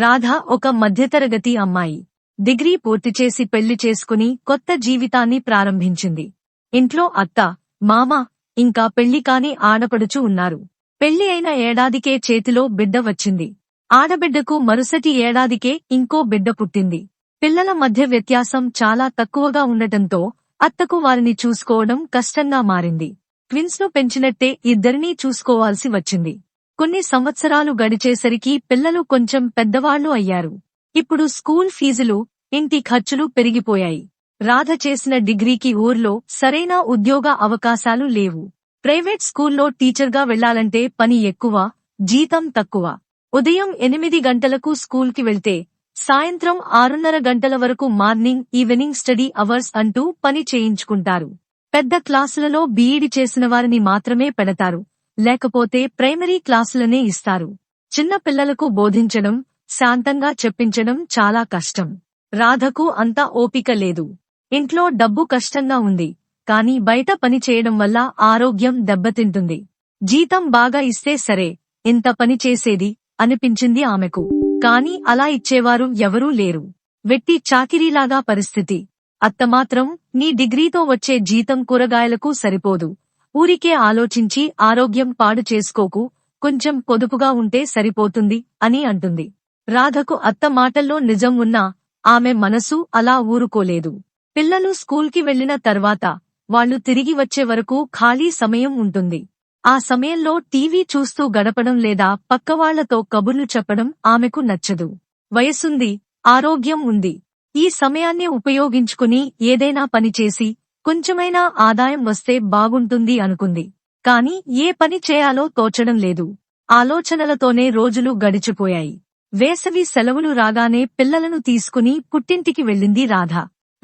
రాధ ఒక మధ్యతరగతి అమ్మాయి. డిగ్రీ పూర్తి చేసి పెళ్ళి చేసుకుని కొత్త జీవితాన్ని ప్రారంభించింది. ఇంట్లో అత్త మామ ఇంకా పెళ్ళి కాని ఆడపడుచు ఉన్నారు. పెళ్ళి అయిన ఏడాదికే చేతిలో బిడ్డ వచ్చింది. ఆడబిడ్డకు మరుసటి ఏడాదికే ఇంకో బిడ్డ పుట్టింది. పిల్లల మధ్య వ్యత్యాసం చాలా తక్కువగా ఉండటంతో అత్తకు వారిని చూసుకోవడం కష్టంగా మారింది. ట్విన్స్ను పెంచినట్టే ఇద్దరినీ చూసుకోవాల్సి వచ్చింది. కొన్ని సంవత్సరాలు గడిచేసరికి పిల్లలు కొంచెం పెద్దవాళ్ళు అయ్యారు. ఇప్పుడు స్కూల్ ఫీజులు ఇంటి ఖర్చులు పెరిగిపోయాయి. రాధ చేసిన డిగ్రీకి ఊర్లో సరైన ఉద్యోగ అవకాశాలు లేవు. ప్రైవేట్ స్కూల్లో టీచర్గా వెళ్ళాలంటే పని ఎక్కువ జీతం తక్కువ. ఉదయం ఎనిమిది గంటలకు స్కూల్కి వెళ్తే సాయంత్రం ఆరున్నర గంటల వరకు మార్నింగ్ ఈవినింగ్ స్టడీ అవర్స్ అంటూ పని చేయించుకుంటారు. పెద్ద క్లాసులలో బీఈడి చేసిన వారిని మాత్రమే పెడతారు. లేకపోతే ప్రైమరీ క్లాసులనే ఇస్తారు. చిన్న పిల్లలకు బోధించడం శాంతంగా చెప్పించడం చాలా కష్టం. రాధకు అంత ఓపిక లేదు. ఇంట్లో డబ్బు కష్టంగా ఉంది. కాని బయట పని చేయడం వల్ల ఆరోగ్యం దెబ్బతింటుంది. జీతం బాగా ఇస్తే సరే ఇంత పని చేసేది అనిపించింది ఆమెకు. కాని అలా ఇచ్చేవారు ఎవరూ లేరు. వెట్టి చాకిరీలాగా పరిస్థితి. అత్తమాత్రం నీ డిగ్రీతో వచ్చే జీతం కూరగాయలకు సరిపోదు. ఊరికే ఆలోచించి ఆరోగ్యం పాడు చేసుకోకు కొంచెం పొదుపుగా ఉంటే సరిపోతుంది అని అంటుంది. రాధకు అత్త మాటల్లో నిజం ఉన్నా ఆమె మనసు అలా ఊరుకోలేదు. పిల్లలు స్కూల్కి వెళ్ళిన తర్వాత వాళ్ళు తిరిగి వచ్చే వరకు ఖాళీ సమయం ఉంటుంది. ఆ సమయంలో టీవీ చూస్తూ గడపడం లేదా పక్కవాళ్ళతో కబుర్లు చెప్పడం ఆమెకు నచ్చదు. వయసుంది ఆరోగ్యం ఉంది. ఈ సమయాన్ని ఉపయోగించుకుని ఏదైనా పనిచేసి కొంచెమైనా ఆదాయం వస్తే బాగుంటుంది అనుకుంది. కాని ఏ పని చేయాలో తోచడం లేదు. ఆలోచనలతోనే రోజులు గడిచిపోయాయి. వేసవి సెలవులు రాగానే పిల్లలను తీసుకుని పుట్టింటికి వెళ్ళింది రాధ.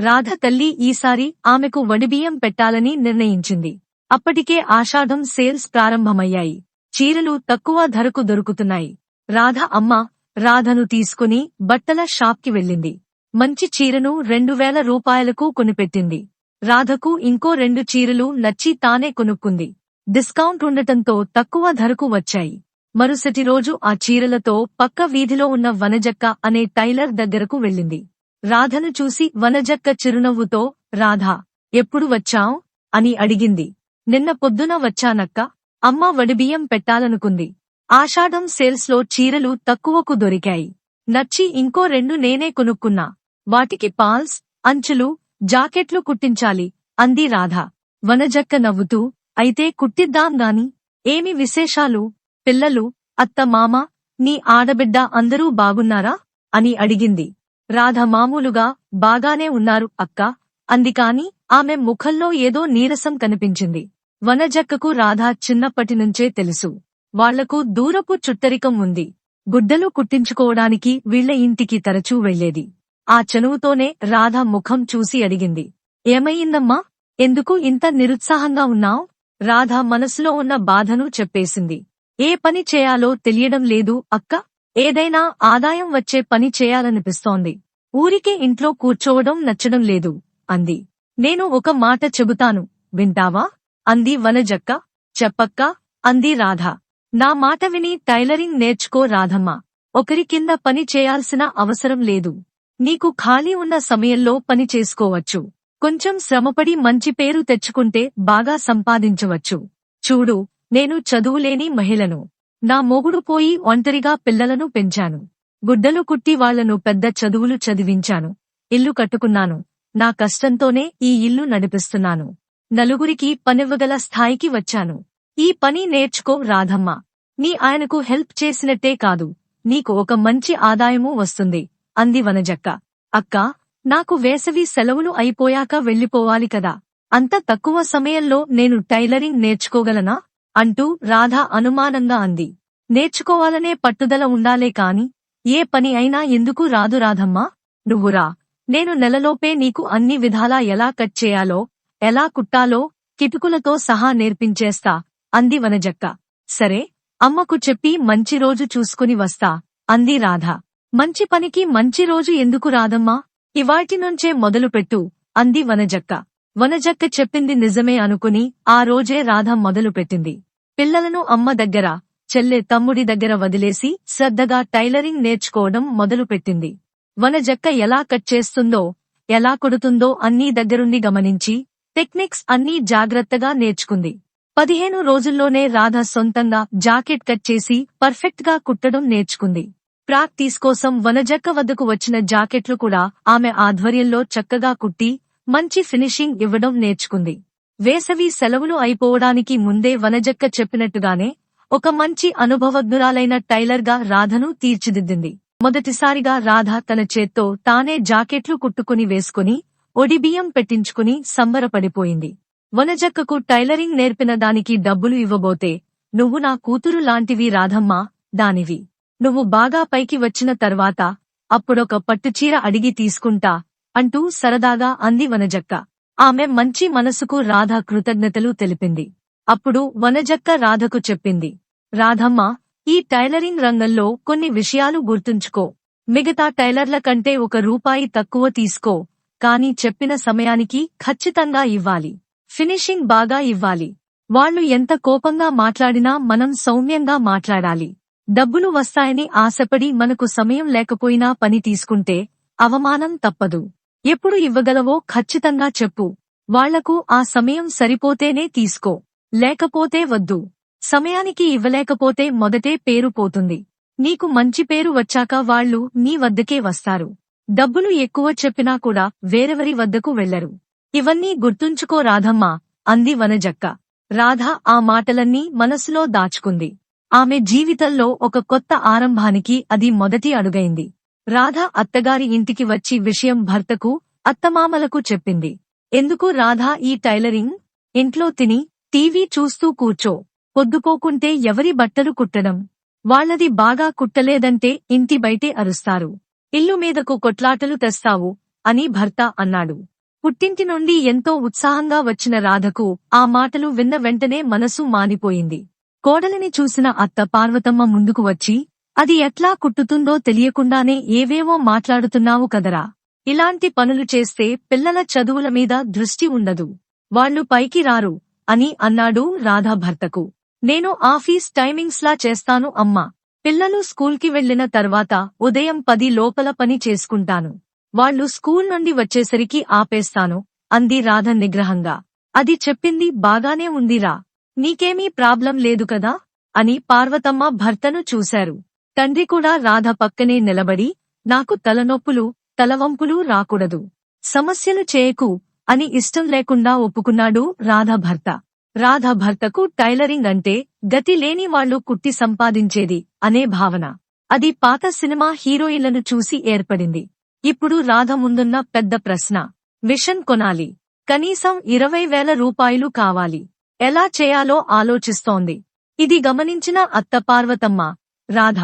రాధ తల్లి ఈసారి ఆమెకు వడిబియ్యం పెట్టాలని నిర్ణయించింది. అప్పటికే ఆషాఢం సేల్స్ ప్రారంభమయ్యాయి. చీరలు తక్కువ ధరకు దొరుకుతున్నాయి. రాధ అమ్మ రాధను తీసుకుని బట్టల షాప్కి వెళ్ళింది. మంచి చీరను రెండు వేల రూపాయలకు కొనిపెట్టింది. రాధకు ఇంకో రెండు చీరలు నచ్చి తానే కొనుక్కుంది. డిస్కౌంట్ ఉండటంతో తక్కువ ధరకు వచ్చాయి. మరుసటి రోజు ఆ చీరలతో పక్క వీధిలో ఉన్న వనజక్క అనే టైలర్ దగ్గరకు వెళ్ళింది. రాధను చూసి వనజక్క చిరునవ్వుతో రాధా ఎప్పుడు వచ్చావ్? అని అడిగింది. నిన్న పొద్దున వచ్చానక్క. అమ్మ వడిబియ్యం పెట్టాలనుకుంది. ఆషాఢం సేల్స్లో చీరలు తక్కువకు దొరికాయి. నచ్చి ఇంకో రెండు నేనే కొనుక్కున్నా. వాటికి పాల్స్ అంచులు జాకెట్లు కుట్టించాలి అంది రాధ. వనజక్క నవ్వుతూ అయితే కుట్టిద్దాం గాని ఏమి విశేషాలు? పిల్లలు అత్త మామ నీ ఆడబిడ్డ అందరూ బాగున్నారా? అని అడిగింది. రాధ మామూలుగా బాగానే ఉన్నారు అక్క అందికాని ఆమె ముఖంలో ఏదో నీరసం కనిపించింది. వనజక్కకు రాధ చిన్నప్పటినుంచే తెలుసు. వాళ్ళకు దూరపు చుట్టరికం ఉంది. గుడ్డలు కుట్టించుకోవడానికి వీళ్ళ ఇంటికి తరచూ వెళ్ళేది. ఆ చనువుతోనే రాధ ముఖం చూసి అడిగింది. ఏమయ్యిందమ్మా? ఎందుకు ఇంత నిరుత్సాహంగా ఉన్నావు? రాధ మనసులో ఉన్న బాధను చెప్పేసింది. ఏ పని చేయాలో తెలియడం లేదు అక్క. ఏదైనా ఆదాయం వచ్చే పని చేయాలనిపిస్తోంది. ఊరికే ఇంట్లో కూర్చోవడం నచ్చడం లేదు అంది. నేను ఒక మాట చెబుతాను వింటావా? అంది వనజక్క. చెప్పక్క అంది రాధ. నా మాట విని టైలరింగ్ నేర్చుకో రాధమ్మ. ఒకరి కింద పని చేయాల్సిన అవసరం లేదు. నీకు ఖాళీ ఉన్న సమయంలో పని చేసుకోవచ్చు. కొంచెం శ్రమపడి మంచి పేరు తెచ్చుకుంటే బాగా సంపాదించవచ్చు. చూడు నేను చదువులేని మహిళను. నా మొగుడు పోయి ఒంటరిగా పిల్లలను పెంచాను. గుడ్డలు కుట్టి వాళ్ళను పెద్ద చదువులు చదివించాను. ఇల్లు కట్టుకున్నాను. నా కష్టంతోనే ఈ ఇల్లు నడిపిస్తున్నాను. నలుగురికి పనివ్వగల స్థాయికి వచ్చాను. ఈ పని నేర్చుకో రాధమ్మ. నీ ఆయనకు హెల్ప్ చేసినట్టే కాదు. నీకు ఒక మంచి ఆదాయమూ వస్తుంది. అంది వనజక్క. అక్కా నాకు వేసవి సెలవులు అయిపోయాక వెళ్ళిపోవాలి కదా. అంత తక్కువ సమయంలో నేను టైలరింగ్ నేర్చుకోగలనా? అంటూ రాధ అనుమానంగా అంది. నేర్చుకోవాలనే పట్టుదల ఉండాలే కాని ఏ పని అయినా ఎందుకు రాదు రాధమ్మా? నువ్వురా నేను నెలలోపే నీకు అన్ని విధాలా ఎలా కట్ చేయాలో ఎలా కుట్టాలో కిటుకులతో సహా నేర్పించేస్తా అంది వనజక్క. సరే అమ్మకు చెప్పి మంచి రోజు చూసుకుని వస్తా అంది రాధ. మంచి పనికి మంచి రోజు ఎందుకు రాదమ్మా? ఇవాటి నుంచే మొదలుపెట్టు అంది వనజక్క. వనజక్క చెప్పింది నిజమే అనుకుని ఆ రోజే రాధ మొదలుపెట్టింది పిల్లలను అమ్మ దగ్గర చెల్లె తమ్ముడి దగ్గర వదిలేసి శ్రద్ధగా టైలరింగ్ నేర్చుకోవడం మొదలుపెట్టింది వనజక్క ఎలా కట్ చేస్తుందో ఎలా కొడుతుందో అన్నీ దగ్గరుండి గమనించి టెక్నిక్స్ అన్నీ జాగ్రత్తగా నేర్చుకుంది. పదిహేను రోజుల్లోనే రాధ సొంతంగా జాకెట్ కట్ చేసి పర్ఫెక్ట్గా కుట్టడం నేర్చుకుంది. ప్రాక్టీస్ కోసం వనజక్క వద్దకు వచ్చిన జాకెట్లు కూడా ఆమె ఆధ్వర్యంలో చక్కగా కుట్టి మంచి ఫినిషింగ్ ఇవ్వడం నేర్చుకుంది. వేసవి సెలవులు అయిపోవడానికి ముందే వనజక్క చెప్పినట్టుగానే ఒక మంచి అనుభవజ్ఞురాలైన టైలర్గా రాధను తీర్చిదిద్దింది. మొదటిసారిగా రాధ తన చేత్తో తానే జాకెట్లు కుట్టుకుని వేసుకుని ఒడిబియ్యం పెట్టించుకుని సంబరపడిపోయింది. వనజక్కకు టైలరింగ్ నేర్పిన దానికి డబ్బులు ఇవ్వబోతే నువ్వు నా కూతురు లాంటివి రాధమ్మా దానివి. నువ్వు బాగా పైకి వచ్చిన తర్వాత అప్పుడొక పట్టుచీర అడిగి తీసుకుంటా అంటూ సరదాగా అంది వనజక్క. ఆమె మంచి మనసుకు రాధ కృతజ్ఞతలు తెలిపింది. అప్పుడు వనజక్క రాధకు చెప్పింది. రాధమ్మ ఈ టైలరింగ్ రంగంలో కొన్ని విషయాలు గుర్తుంచుకో. మిగతా టైలర్ల కంటే ఒక రూపాయి తక్కువ తీసుకో కాని చెప్పిన సమయానికి ఖచ్చితంగా ఇవ్వాలి. ఫినిషింగ్ బాగా ఇవ్వాలి. వాళ్ళు ఎంత కోపంగా మాట్లాడినా మనం సౌమ్యంగా మాట్లాడాలి. డబ్బులు వస్తాయని ఆశపడి మనకు సమయం లేకపోయినా పని తీసుకుంటే అవమానం తప్పదు. ఎప్పుడు ఇవ్వగలవో ఖచ్చితంగా చెప్పు. వాళ్ళకు ఆ సమయం సరిపోతేనే తీసుకో. లేకపోతే వద్దు. సమయానికి ఇవ్వలేకపోతే మొదటే పేరు పోతుంది. నీకు మంచి పేరు వచ్చాక వాళ్ళు నీ వద్దకే వస్తారు. డబ్బులు ఎక్కువ చెప్పినా కూడా వేరెవరి వద్దకు వెళ్ళరు ఇవన్నీ గుర్తుంచుకో రాధమ్మా అంది వనజక్క. రాధ ఆ మాటలన్నీ మనసులో దాచుకుంది. ఆమె జీవితంలో ఒక కొత్త ఆరంభానికి అది మొదటి అడుగైంది. రాధ అత్తగారి ఇంటికి వచ్చి విషయం భర్తకు అత్తమామలకు చెప్పింది. ఎందుకు రాధా ఈ టైలరింగ్? ఇంట్లో తిని టీవీ చూస్తూ కూర్చో. పొద్దుకోకుంటే ఎవరి బట్టలు కుట్టడం? వాళ్ళది బాగా కుట్టలేదంటే ఇంటి బయటే అరుస్తారు. ఇల్లు మీదకు కొట్లాటలు తెస్తావు అని భర్త అన్నాడు. పుట్టింటి నుండి ఎంతో ఉత్సాహంగా వచ్చిన రాధకు ఆ మాటలు విన్న వెంటనే మనసు మానిపోయింది. కోడలిని చూసిన అత్త పార్వతమ్మ ముందుకు వచ్చి అది ఎట్లా కుట్టుతుందో తెలియకుండానే ఏవేవో మాట్లాడుతున్నావు కదరా. ఇలాంటి పనులు చేస్తే పిల్లల చదువుల మీద దృష్టి ఉండదు. వాళ్ళు పైకి రారు అని అన్నాడు రాధా భర్తకు నేను ఆఫీస్ టైమింగ్స్లా చేస్తాను అమ్మా. పిల్లలు స్కూల్కి వెళ్ళిన తర్వాత ఉదయం పది లోపల పని చేసుకుంటాను. వాళ్ళు స్కూల్ నుండి వచ్చేసరికి ఆపేస్తాను అంది రాధ నిగ్రహంగా. అది చెప్పింది బాగానే ఉందిరా. నీకేమీ ప్రాబ్లం లేదు కదా? అని పార్వతమ్మ భర్తను చూశారు. తండ్రి కూడా రాధ పక్కనే నిలబడి నాకు తలనొప్పులు తలవంపులు రాకూడదు. సమస్యలు చేయకు అని ఇష్టం లేకుండా ఒప్పుకున్నాడు రాధ భర్త. రాధ భర్తకు టైలరింగ్ అంటే గతి లేని వాళ్ళు కుట్టి సంపాదించేది అనే భావన. అది పాత సినిమా హీరోయిన్లను చూసి ఏర్పడింది. ఇప్పుడు రాధ ముందున్న పెద్ద ప్రశ్న. మిషన్ కొనాలి. కనీసం ఇరవై వేల రూపాయలు కావాలి. ఎలా చేయాలో ఆలోచిస్తోంది. ఇది గమనించిన అత్త పార్వతమ్మ రాధ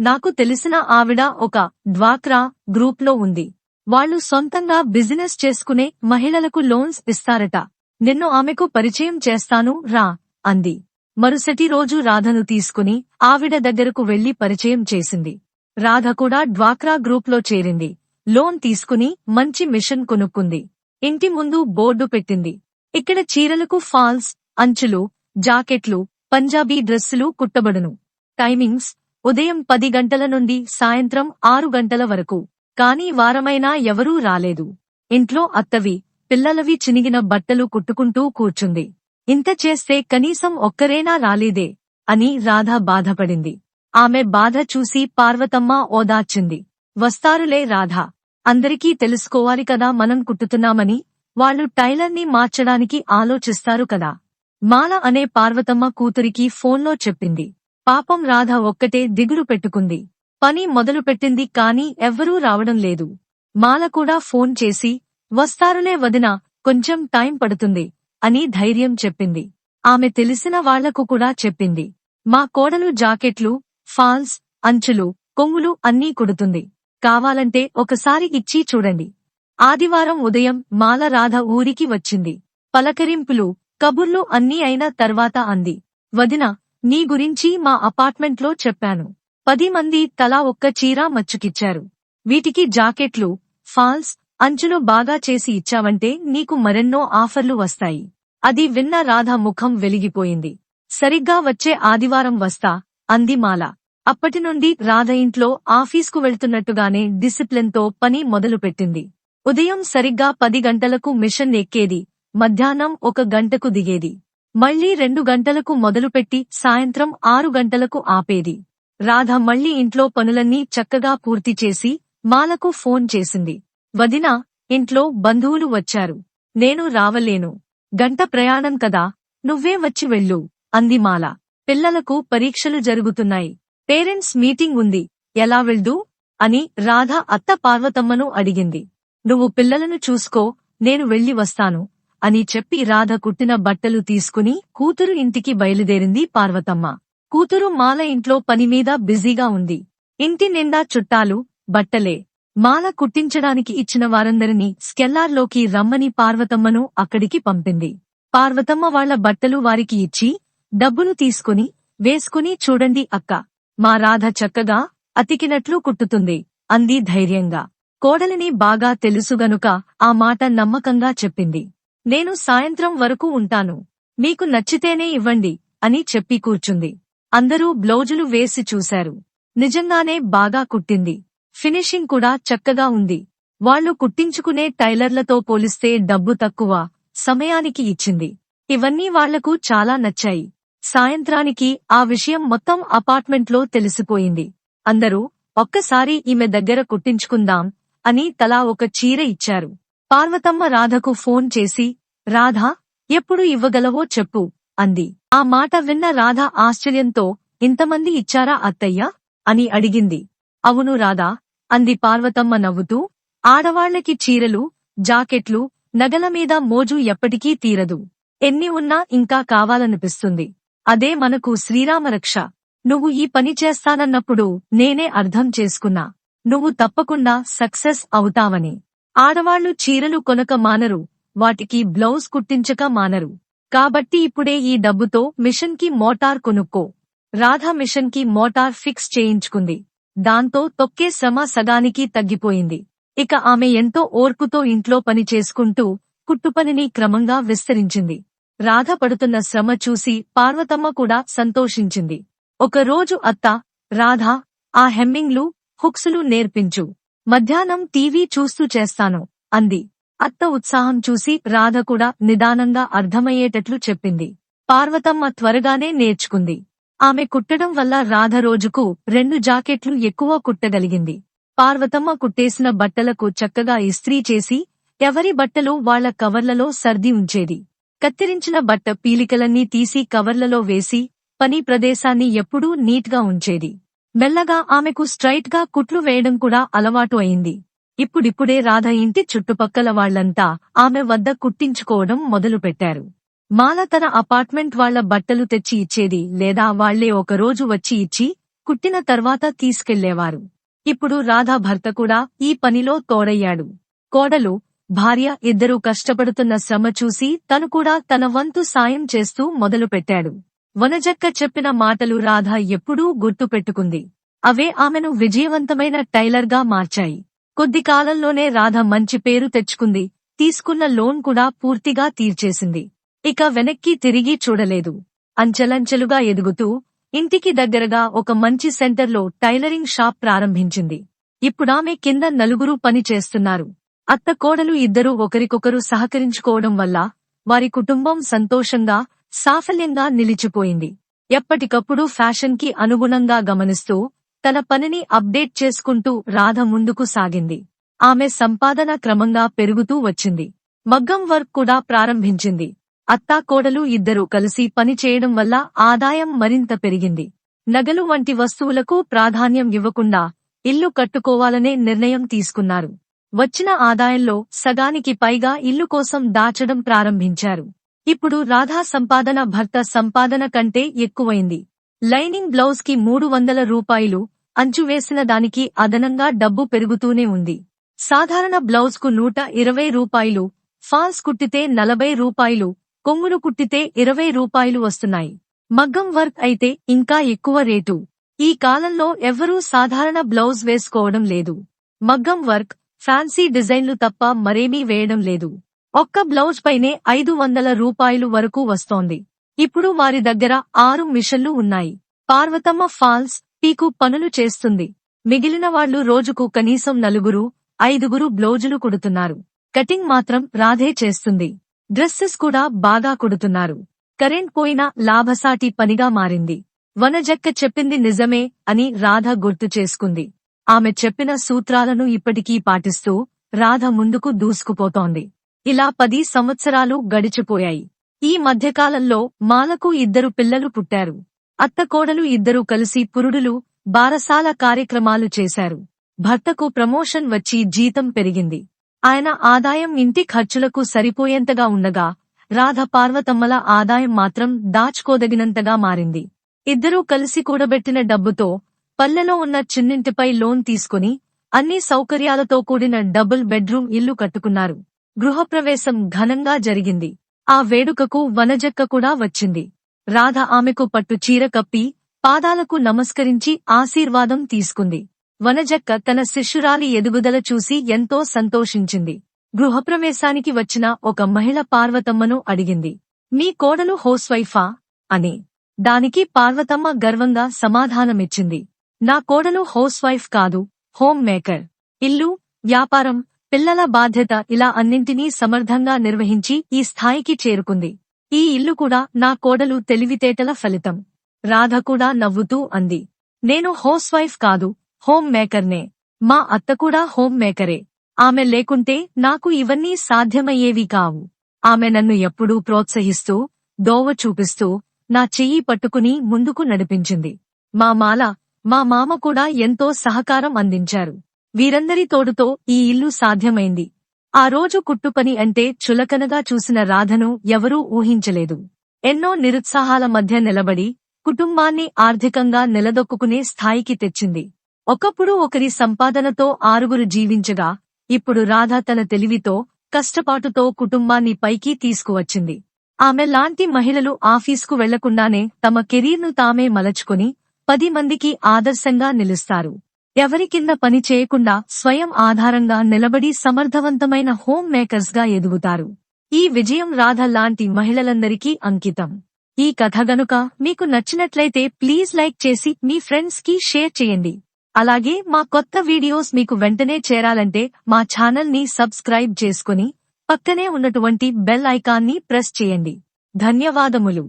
నాకు తెలిసిన ఆవిడ ఒక డ్వాక్రా గ్రూప్లో ఉంది. వాళ్ళు సొంతంగా బిజినెస్ చేసుకునే మహిళలకు లోన్స్ ఇస్తారట. నిన్ను ఆమెకు పరిచయం చేస్తాను రా అంది. మరుసటి రోజు రాధను తీసుకుని ఆవిడ దగ్గరకు వెళ్ళి పరిచయం చేసింది. రాధ కూడా డ్వాక్రా గ్రూప్లో చేరింది. లోన్ తీసుకుని మంచి మిషన్ కొనుక్కుంది. ఇంటి ముందు బోర్డు పెట్టింది. ఇక్కడ చీరలకు ఫాల్స్ అంచులు జాకెట్లు పంజాబీ డ్రెస్సులు కుట్టబడును. టైమింగ్స్ ఉదయం పది గంటల నుండి సాయంత్రం ఆరు గంటల వరకు. కాని వారమైనా ఎవరూ రాలేదు. ఇంట్లో అత్తవి పిల్లలవి చినిగిన బట్టలు కుట్టుకుంటూ కూర్చుంది. ఇంత చేస్తే కనీసం ఒక్కరేనా రాలేదే అని రాధ బాధపడింది. ఆమె బాధ చూసి పార్వతమ్మ ఓదార్చింది. వస్తారులే రాధ. అందరికీ తెలుసుకోవాలి కదా మనం కుట్టుతున్నామని. వాళ్ళు టైలర్ని మార్చడానికి ఆలోచిస్తారు కదా. మాల అనే పార్వతమ్మ కూతురికి ఫోన్లో చెప్పింది. పాపం రాధ ఒక్కటే దిగులు పెట్టుకుంది. పని మొదలుపెట్టింది కాని ఎవ్వరూ రావడం లేదు. మాల కూడా ఫోన్ చేసి వస్తారులే వదినా కొంచెం టైం పడుతుంది అని ధైర్యం చెప్పింది. ఆమె తెలిసిన వాళ్ళకు కూడా చెప్పింది. మా కోడలు జాకెట్లు ఫాల్స్ అంచులు కొంగులు అన్నీ కుడుతుంది. కావాలంటే ఒకసారి ఇచ్చి చూడండి. ఆదివారం ఉదయం మాల రాధ ఊరికి వచ్చింది. పలకరింపులు కబుర్లు అన్నీ అయిన తర్వాత అంది. వదిన నీ గురించి మా అపార్ట్మెంట్లో చెప్పాను. పది మంది తలా ఒక్క చీర మచ్చుకిచ్చారు. వీటికి జాకెట్లు ఫాల్స్ అంచులు బాగా చేసి ఇచ్చావంటే నీకు మరెన్నో ఆఫర్లు వస్తాయి. అది విన్న రాధ ముఖం వెలిగిపోయింది. సరిగ్గా వచ్చే ఆదివారం వస్తా అంది మాల. అప్పటినుండి రాధ ఇంట్లో ఆఫీస్కు వెళ్తున్నట్టుగానే డిసిప్లిన్తో పని మొదలుపెట్టింది. ఉదయం సరిగ్గా పది గంటలకు మిషన్ ఎక్కేది. మధ్యాహ్నం ఒక గంటకు దిగేది. మళ్ళీ రెండు గంటలకు మొదలుపెట్టి సాయంత్రం ఆరు గంటలకు ఆపేది. రాధ మళ్ళీ ఇంట్లో పనులన్నీ చక్కగా పూర్తి చేసి మాలకు ఫోన్ చేసింది. వదినా ఇంట్లో బంధువులు వచ్చారు. నేను రావలేను. గంట ప్రయాణం కదా నువ్వే వచ్చి వెళ్ళు అంది మాల. పిల్లలకు పరీక్షలు జరుగుతున్నాయి. పేరెంట్స్ మీటింగ్ ఉంది. ఎలా వెళ్దు? అని రాధ అత్త పార్వతమ్మను అడిగింది. నువ్వు పిల్లలను చూసుకో నేను వెళ్ళి వస్తాను. అని చెప్పి రాధ కుట్టిన బట్టలు తీసుకుని కూతురు ఇంటికి బయలుదేరింది పార్వతమ్మ. కూతురు మాల ఇంట్లో పనిమీద బిజీగా ఉంది. ఇంటి నిండా చుట్టాలు బట్టలే. మాల కుట్టించడానికి ఇచ్చిన వారందరినీ స్కెల్లార్లోకి రమ్మని పార్వతమ్మను అక్కడికి పంపింది. పార్వతమ్మ వాళ్ళ బట్టలు వారికి ఇచ్చి డబ్బులు తీసుకుని వేసుకుని చూడండి అక్క. మా రాధ చక్కగా అతికినట్లు కుట్టుతుంది అంది ధైర్యంగా. కోడలిని బాగా తెలుసుగనుక ఆ మాట నమ్మకంగా చెప్పింది. నేను సాయంత్రం వరకు ఉంటాను. మీకు నచ్చితేనే ఇవ్వండి అని చెప్పి కూర్చుంది. అందరూ బ్లౌజులు వేసి చూశారు. నిజంగానే బాగా కుట్టింది. ఫినిషింగ్ కూడా చక్కగా ఉంది. వాళ్ళు కుట్టించుకునే టైలర్లతో పోలిస్తే డబ్బు తక్కువ సమయానికి ఇచ్చింది. ఇవన్నీ వాళ్ళకు చాలా నచ్చాయి. సాయంత్రానికి ఆ విషయం మొత్తం అపార్ట్మెంట్లో తెలిసిపోయింది. అందరూ ఒక్కసారి ఈమె దగ్గర కుట్టించుకుందాం అని తలా ఒక చీర ఇచ్చారు. పార్వతమ్మ రాధకు ఫోన్ చేసి రాధా ఎప్పుడు ఇవ్వగలవో చెప్పు అంది. ఆ మాట విన్న రాధ ఆశ్చర్యంతో ఇంతమంది ఇచ్చారా అత్తయ్య? అని అడిగింది. అవును రాధా అంది పార్వతమ్మ నవ్వుతూ ఆడవాళ్ళకి చీరలు జాకెట్లు నగల మీద మోజు ఎప్పటికీ తీరదు. ఎన్ని ఉన్నా ఇంకా కావాలనిపిస్తుంది. అదే మనకు శ్రీరామరక్ష నువ్వు ఈ పని చేస్తానన్నప్పుడు నేనే అర్థం చేసుకున్నా. నువ్వు తప్పకుండా సక్సెస్ అవుతావని. ఆడవాళ్ళు చీరలు కొనక మానరు వాటికి బ్లౌజ్ కుట్టించక మానరు. కాబట్టి ఇప్పుడే ఈ డబ్బుతో మిషన్కి మోటార్ కొనుక్కో. రాధ మిషన్కి మోటార్ ఫిక్స్ చేయించుకుంది. దాంతో తొక్కే శ్రమ సగానికి తగ్గిపోయింది. ఇక ఆమె ఎంతో ఓర్పుతో ఇంట్లో పని చేసుకుంటూ కుట్టుపనిని క్రమంగా విస్తరించింది. రాధ పడుతున్న శ్రమ చూసి పార్వతమ్మ కూడా సంతోషించింది. ఒకరోజు అత్త రాధ ఆ హెమ్మింగ్లు హుక్సులు నేర్పించు. మధ్యాహ్నం టీవీ చూస్తూ చేస్తాను అంది. అత్త ఉత్సాహం చూసి రాధ కూడా నిదానంగా అర్థమయ్యేటట్లు చెప్పింది. పార్వతమ్మ త్వరగానే నేర్చుకుంది. ఆమె కుట్టడం వల్ల రాధ రోజుకు రెండు జాకెట్లు ఎక్కువ కుట్టగలిగింది. పార్వతమ్మ కుట్టేసిన బట్టలకు చక్కగా ఇస్త్రీ చేసి ఎవరి బట్టలు వాళ్ళ కవర్లలో సర్ది ఉంచేది. కత్తిరించిన బట్ట పీలికలన్నీ తీసి కవర్లలో వేసి పని ప్రదేశాన్ని ఎప్పుడూ నీట్గా ఉంచేది. మెల్లగా ఆమెకు స్ట్రైట్గా కుట్లు వేయడం కూడా అలవాటు అయింది. ఇప్పుడిప్పుడే రాధ ఇంటి చుట్టుపక్కల వాళ్ళంతా ఆమె వద్ద కుట్టించుకోవడం మొదలుపెట్టారు. మాల తన అపార్ట్మెంట్ వాళ్ళ బట్టలు తెచ్చి ఇచ్చేది లేదా వాళ్ళే ఒకరోజు వచ్చి ఇచ్చి కుట్టిన తర్వాత తీసుకెళ్ళేవారు. ఇప్పుడు రాధా భర్త కూడా ఈ పనిలో తోడయ్యాడు. కోడలు భార్య ఇద్దరూ కష్టపడుతున్న శ్రమ చూసి తను కూడా తన వంతు సాయం చేస్తూ మొదలుపెట్టాడు. వనజక్క చెప్పిన మాటలు రాధ ఎప్పుడూ గుర్తుపెట్టుకుంది. అవే ఆమెను విజయవంతమైన టైలర్గా మార్చాయి. కొద్ది కాలంలోనే రాధ మంచి పేరు తెచ్చుకుంది. తీసుకున్న లోన్ కూడా పూర్తిగా తీర్చేసింది. ఇక వెనక్కి తిరిగి చూడలేదు. అంచెలంచెలుగా ఎదుగుతూ ఇంటికి దగ్గరగా ఒక మంచి సెంటర్లో టైలరింగ్ షాప్ ప్రారంభించింది. ఇప్పుడామె కింద నలుగురు పని చేస్తున్నారు. అత్త కోడలు ఇద్దరూ ఒకరికొకరు సహకరించుకోవడం వల్ల వారి కుటుంబం సంతోషంగా సాఫల్యంగా నిలిచిపోయింది. ఎప్పటికప్పుడు ఫ్యాషన్కి అనుగుణంగా గమనిస్తూ తన పనిని అప్డేట్ చేసుకుంటూ రాధ ముందుకు సాగింది. ఆమె సంపాదన క్రమంగా పెరుగుతూ వచ్చింది. మగ్గం వర్క్ కూడా ప్రారంభించింది. అత్తాకోడలు ఇద్దరూ కలిసి పనిచేయడం వల్ల ఆదాయం మరింత పెరిగింది. నగలు వంటి వస్తువులకు ప్రాధాన్యం ఇవ్వకుండా ఇల్లు కట్టుకోవాలనే నిర్ణయం తీసుకున్నారు. వచ్చిన ఆదాయంలో సగానికి పైగా ఇల్లు కోసం దాచడం ప్రారంభించారు. ఇప్పుడు రాధా సంపాదన భర్త సంపాదన కంటే ఎక్కువైంది. లైనింగ్ బ్లౌజ్కి మూడు వందల రూపాయలు అంచు వేసిన దానికి అదనంగా డబ్బు పెరుగుతూనే ఉంది. సాధారణ బ్లౌజ్కు నూట ఇరవై రూపాయలు ఫాల్స్ కుట్టితే నలభై రూపాయలు కొంగును కుట్టితే ఇరవై రూపాయలు వస్తున్నాయి. మగ్గం వర్క్ అయితే ఇంకా ఎక్కువ రేటు. ఈ కాలంలో ఎవ్వరూ సాధారణ బ్లౌజ్ వేసుకోవడం లేదు. మగ్గం వర్క్ ఫ్యాన్సీ డిజైన్లు తప్ప మరేమీ వేయడం లేదు. ఒక్క బ్లౌజ్ పైనే ఐదు వందల రూపాయలు వరకు వస్తోంది. ఇప్పుడు వారి దగ్గర ఆరు మిషన్లు ఉన్నాయి. పార్వతమ్మ ఫాల్స్ పీకు పనులు చేస్తుంది. మిగిలిన వాళ్ళు రోజుకు కనీసం నలుగురు ఐదుగురు బ్లౌజులు కుడుతున్నారు. కటింగ్ మాత్రం రాధే చేస్తుంది. డ్రెస్సెస్ కూడా బాగా కుడుతున్నారు. కరెంట్ పోయినా లాభసాటి పనిగా మారింది. వనజక్క చెప్పింది నిజమే అని రాధ గుర్తు చేసుకుంది. ఆమె చెప్పిన సూత్రాలను ఇప్పటికీ పాటిస్తూ రాధ ముందుకు దూసుకుపోతోంది. ఇలా పది సంవత్సరాలు గడిచిపోయాయి. ఈ మధ్యకాలంలో మాలకు ఇద్దరు పిల్లలు పుట్టారు. అత్తకోడలు ఇద్దరూ కలిసి పురుడులు బారసాల కార్యక్రమాలు చేశారు. భర్తకు ప్రమోషన్ వచ్చి జీతం పెరిగింది. ఆయన ఆదాయం ఇంటి ఖర్చులకు సరిపోయేంతగా ఉండగా రాధ పార్వతమ్మల ఆదాయం మాత్రం దాచుకోదగినంతగా మారింది. ఇద్దరూ కలిసి కూడబెట్టిన డబ్బుతో పల్లెలో ఉన్న చిన్నింటిపై లోన్ తీసుకుని అన్ని సౌకర్యాలతో కూడిన డబుల్ బెడ్రూమ్ ఇల్లు కట్టుకున్నారు. గృహప్రవేశం ఘనంగా జరిగింది. ఆ వేడుకకు వనజక్క కూడా వచ్చింది. రాధ ఆమెకు పట్టు చీర కప్పి పాదాలకు నమస్కరించి ఆశీర్వాదం తీసుకుంది. వనజక్క తన శిష్యురాలి ఎదుగుదల చూసి ఎంతో సంతోషించింది. గృహప్రవేశానికి వచ్చిన ఒక మహిళ పార్వతమ్మను అడిగింది. మీ కోడలు హౌస్ వైఫా? అని. దానికి పార్వతమ్మ గర్వంగా సమాధానమిచ్చింది. నా కోడలు హౌస్ వైఫ్ కాదు హోమ్ మేకర్. ఇల్లు వ్యాపారం పిల్లల బాధ్యత ఇలా అన్నింటినీ సమర్థంగా నిర్వహించి ఈ స్థాయికి చేరుకుంది. ఈ ఇల్లు కూడా నా కోడలు తెలివితేటల ఫలితం. రాధ కూడా నవ్వుతూ అంది. నేను హౌస్ వైఫ్ కాదు హోమ్ మేకర్నే. మా అత్త కూడా హోమ్ మేకరే. ఆమె లేకుంటే నాకు ఇవన్నీ సాధ్యమయ్యేవి కావు. ఆమె నన్ను ఎప్పుడూ ప్రోత్సహిస్తూ దోవ చూపిస్తూ నా చెయ్యి పట్టుకుని ముందుకు నడిపించింది. మా మాల మా మామ కూడా ఎంతో సహకారం అందించారు. వీరందరి తోడుతో ఈ ఇల్లు సాధ్యమైంది. ఆ రోజు కుట్టుపని అంటే చులకనగా చూసిన రాధను ఎవరూ ఊహించలేదు. ఎన్నో నిరుత్సాహాల మధ్య నిలబడి కుటుంబాన్ని ఆర్థికంగా నిలదొక్కుకునే స్థాయికి తెచ్చింది. ఒకప్పుడు ఒకరి సంపాదనతో ఆరుగురు జీవించగా ఇప్పుడు రాధ తన తెలివితో కష్టపాటుతో కుటుంబాన్ని పైకి తీసుకువచ్చింది. ఆమె లాంటి మహిళలు ఆఫీస్కు వెళ్ళకుండానే తమ కెరీర్ను తామే మలచుకుని పది మందికి ఆదర్శంగా నిలుస్తారు. ఎవరి కింద పని చేయకుండా స్వయం ఆధారంగా నిలబడి సమర్థవంతమైన హోమ్ మేకర్స్గా ఎదుగుతారు. ఈ విజయం రాధ లాంటి మహిళలందరికీ అంకితం. ఈ కథ గనుక మీకు నచ్చినట్లయితే ప్లీజ్ లైక్ చేసి మీ ఫ్రెండ్స్కి షేర్ చేయండి. అలాగే మా కొత్త వీడియోస్ మీకు వెంటనే చేరాలంటే మా ఛానల్ని సబ్స్క్రైబ్ చేసుకుని పక్కనే ఉన్నటువంటి బెల్ ఐకాన్ని ప్రెస్ చేయండి. ధన్యవాదములు.